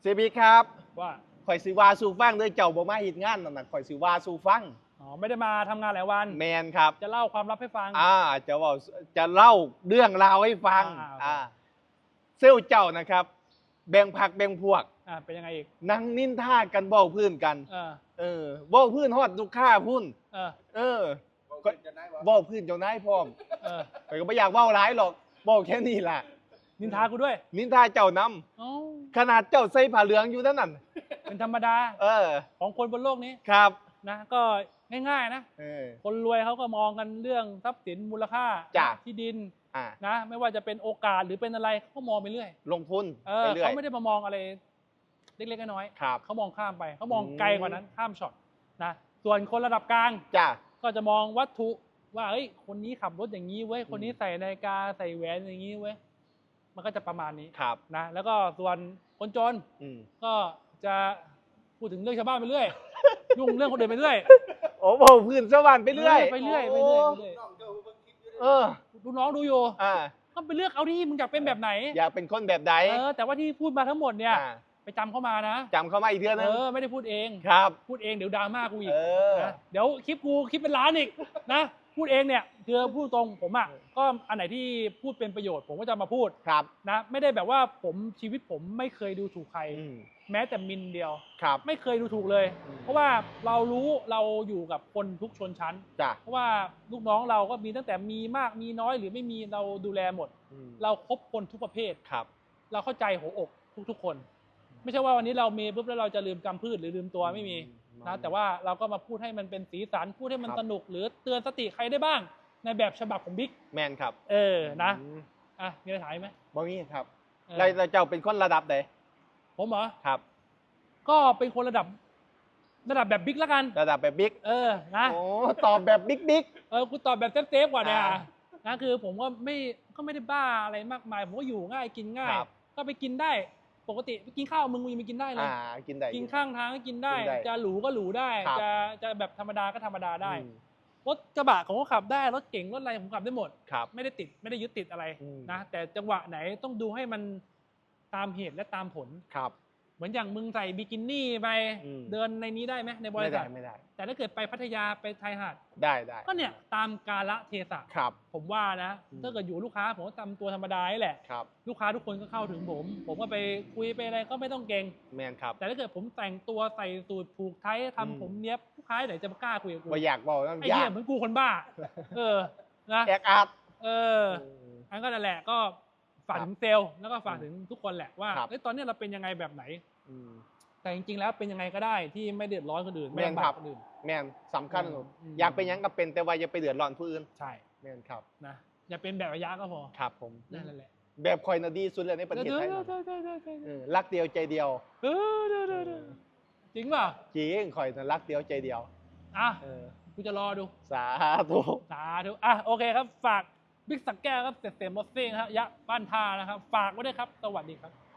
เซบีครับว่าข่อยสิวาสู่ฟังเด้อเจ้าบ่มาเฮ็ดงานนั่นน่ะข่อยสิวาสู่ฟังอ๋อไม่ได้มาทำงานหลายวัน แมนครับจะเล่าความลับให้ฟัง อ่าจะเว่าจะเล่าเรื่องราวให้ฟังอ่า อ่าเซลลเจ้านะครับ แบ่งพักแบ่งพวกอ่าเป็นยังไงอีกนั่งนินท่ากันเบ้าพื้นกัน เออเออเบ้าพื้นฮอดลูกค้าพุ่น เออเออเบ้าพื้นเจ้านายพร้อมเออข่อยก็ไม่อยากเว้าร้ายหรอกเว้าแค่นี้ล่ะนินทากูด้วยนินท่าเจ้านำ อ๋อ ขนาดเจ้าใส่ผ้าเหลืองอยู่นั่นน่ะเป็นธรรมดาเออ ของคนบนโลกนี้ครับนะก็ง่ายๆนะเออ คนรวยเขาก็มองกันเรื่องทรัพย์สินมูลค่าจ้ะ ที่ดินอ่านะไม่ว่าจะเป็นโอกาสหรือเป็นอะไรเขาก็มองไปเรื่อยลงทุนเอไปอเรื่อยเขาไม่ได้มามองอะไรเล็กๆน้อยครับ ๆเขามองข้ามไปเขามองอืมไกลกว่านั้นข้ามช็อตนะส่วนคนระดับกลาง จ้า ก็จะมองวัตถุว่าเอ้ยคนนี้ขับรถอย่างนี้เว้ยคนนี้ใส่นาฬิกาใส่แหวนอย่างนี้เว้ย มันก็จะประมาณนี้ครับ นะแล้วก็ส่วนคนจนอืมก็จะพูดถึงเรื่องชาวบ้านไปเรื่อย ยุ่งเรื่องคนอื่นไปเรื่อย โอ้เว้าพื้นสวรรค์ไปเรื่อยไปเรื่อยไปเรื่อยไปเรื่อยเออลูกน้องดูอยู่อ่า ก็ไปเลือกเอาที่มึงอยากเป็นแบบไหนอยากเป็นคนแบบใดเออแต่ว่าที่พูดมาทั้งหมดเนี่ย อ่าไปจำเข้ามานะจำเข้ามาอีกเทื่อนึเองอไม่ได้พูดเอง ครับ พูดเองเดี๋ยวดราม่ากูอีกเออ นะเดี๋ยวคลิปกูคลิปเป็นล้านอีกนะ พูดเองเนี่ยคือพูดตรงผมอะก็อันไหนที่พูดเป็นประโยชน์ ผมก็จะมาพูดครับนะไม่ได้แบบว่าผมชีวิตผมไม่เคยดูถูกใครอืมแม้แต่มินเดียวครับ ไม่เคยดูถูกเลยอืมเพราะว่าเรารู้เราอยู่กับคนทุกชนชั้นจ้ะเพราะว่าลูกน้องเราก็มีตั้งแต่มีมากมีน้อยหรือไม่มีเราดูแลหมดอืมเราครบคนทุกประเภทครับ เราเข้าใจหัวอกทุกๆคน ไม่ใช่ว่าวันนี้เรามีปุ๊บแล้วเราจะลืมกำพืชหรือลืมตัวไม่มี นะแต่ว่าเราก็มาพูดให้มันเป็นสีสันพูดให้มันครับสนุกหรือเตือนสติใครได้บ้าง ในแบบฉบับของบิ๊กแมนครับ เออนะอืมอะมีอะไรถามอีกไหมบ่มีครับเออแล้วแล้วเจ้าเป็นคนระดับใดผมเหรอครับ ก็เป็นคนระดับ ระดับแบบบิ๊กแล้วกัน ระดับแบบบิ๊กเออนะโอ้ตอบแบบบิ๊กบิ๊กเออกูตอบแบบเซฟๆกว่าเนี่ยอ่านะคือผมก็ไม่ก็ไม่ได้บ้าอะไรมากมาย ผมก็อยู่ง่ายกินง่ายครับก็ไปกินได้ ปกติไปกินข้าวมึงมึงยังไปกินได้เลย อ่ากินได้ กินข้างทางก็กินได้ กินได้จะหรูก็หรูได้ ครับ จะจะแบบธรรมดาก็ธรรมดาได้ อืมรถกระบะผมก็ขับได้ รถเก๋งรถอะไรผมขับได้หมด ครับ ไม่ได้ติดไม่ได้ยึดติดอะไรอืม นะ แต่จังหวะไหนต้องดูให้มันตามเหตุและตามผล ครับ เหมือนอย่างมึงใส่บิกินี่ไปอืม เดินในนี้ได้ไหมในบไม่ริษัได้ทไม่ได้ แต่ถ้าเกิดไปพัทยาไปไทยหาดได้ได้ก็เนี่ยตามกาละเทศะครับ ผมว่านะอืม ถ้าเกิดอยู่ลูกค้าผมก็ทำตัวธรรมดานี่แหละ ครับลูกค้าทุกคนก็เข้าถึงผม ผมก็ไปคุยไปอะไรก็ไม่ต้องเก่งแมนครับ แต่ถ้าเกิดผมแต่งตัวใส่สูทผูกไทยทำอืมผมเนี้ยบลูกค้าไหนจะมากล้าคุยกับกูบ่อยากบอกน้ำไอ้ยาเหี้ยกเหมือนกูคนบ้า เออ นะ แอกอาร์ตเออ อันก็นั่นแหละก็ ฝากถึงเซลล์แล้วก็ฝากถึงทุกคนแหละว่าครับ เอ้ยตอนเนี้ยเราเป็นยังไงแบบไหน อืม แต่จริงๆแล้วเป็นยังไงก็ได้ที่ไม่เดือดร้อนคนอื่นไม่แม่นลำบาครักบคนอื่น แมนสำคัญอืมอืม อยากเป็นหยังก็เป็นแต่ว่าอย่าไปเดือดร้อนผู้อื่นใช่แมนครับ นะอย่าเป็นแบบระยะก็พอครับผม นั่นแหละแบบคอยนาดีสุดเลยในประเทศไทยเดี๋ยวนะเดี๋ยวเดี๋ยวเดี๋ยวเดี๋ยวเออรักเดียวใจเดียว เออเดี๋ยวเดี๋ยวเดี๋ยวจริงเปล่าจริงคอยนะรักเดียวใจเดียว อะเออ กูจะรอดู สาธุ สาธุอะโอเคครับฝาก บิ๊กสักแก้วครับเสร็จเสร็จมอสซิ่งฮะยะบ้นท่านะครับ ฝากไว้ด้วยครับ สวัสดีครับ